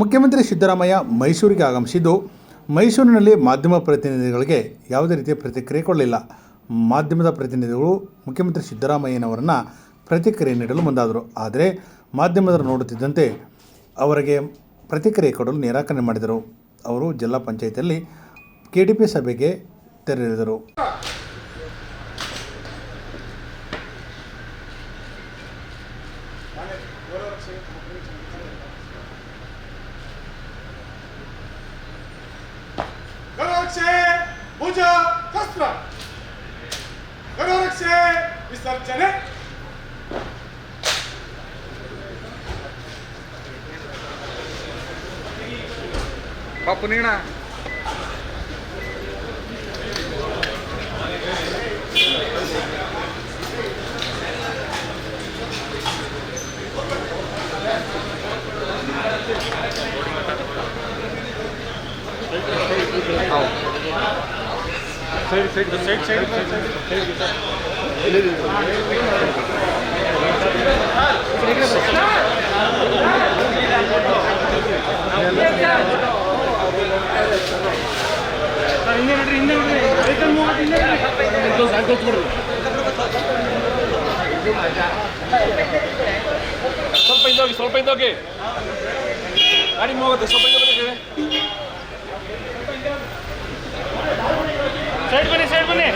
ಮುಖ್ಯಮಂತ್ರಿ ಸಿದ್ದರಾಮಯ್ಯ ಮೈಸೂರಿಗೆ ಆಗಮಿಸಿದ್ದು, ಮೈಸೂರಿನಲ್ಲಿ ಮಾಧ್ಯಮ ಪ್ರತಿನಿಧಿಗಳಿಗೆ ಯಾವುದೇ ರೀತಿಯ ಪ್ರತಿಕ್ರಿಯೆ ಕೊಡಲಿಲ್ಲ. ಮಾಧ್ಯಮದ ಪ್ರತಿನಿಧಿಗಳು ಮುಖ್ಯಮಂತ್ರಿ ಸಿದ್ದರಾಮಯ್ಯನವರನ್ನು ಪ್ರತಿಕ್ರಿಯೆ ನೀಡಲು ಮುಂದಾದರು. ಆದರೆ ಮಾಧ್ಯಮದವರು ನೋಡುತ್ತಿದ್ದಂತೆ ಅವರಿಗೆ ಪ್ರತಿಕ್ರಿಯೆ ಕೊಡಲು ನಿರಾಕರಣೆ ಮಾಡಿದರು. ಅವರು ಜಿಲ್ಲಾ ಪಂಚಾಯಿತಿಯಲ್ಲಿ ಕೆ ಡಿ ಪಿ ಸಭೆಗೆ ತೆರಳಿದರು. ಗರುರಕ್ಷೆ ಭುಜ ಶಸ್ತ್ರ ಗರುರಕ್ಷೆ ವಿಸರ್ಜನೆ ಪಾಪು ನೀಣ Side side side side side ಸ್ವಲ್ಪ ಹಿಂದೋಗಿ ಸ್ವಲ್ಪ ಹಿಂದೋಗಿ ಗಾಡಿ ಹೋಗುತ್ತೆ ಸ್ವಲ್ಪ ಹಿಂದೋಗಿ ಸೈಡ್ ಬನ್ನಿ ಸೈಡ್ ಬನ್ನಿ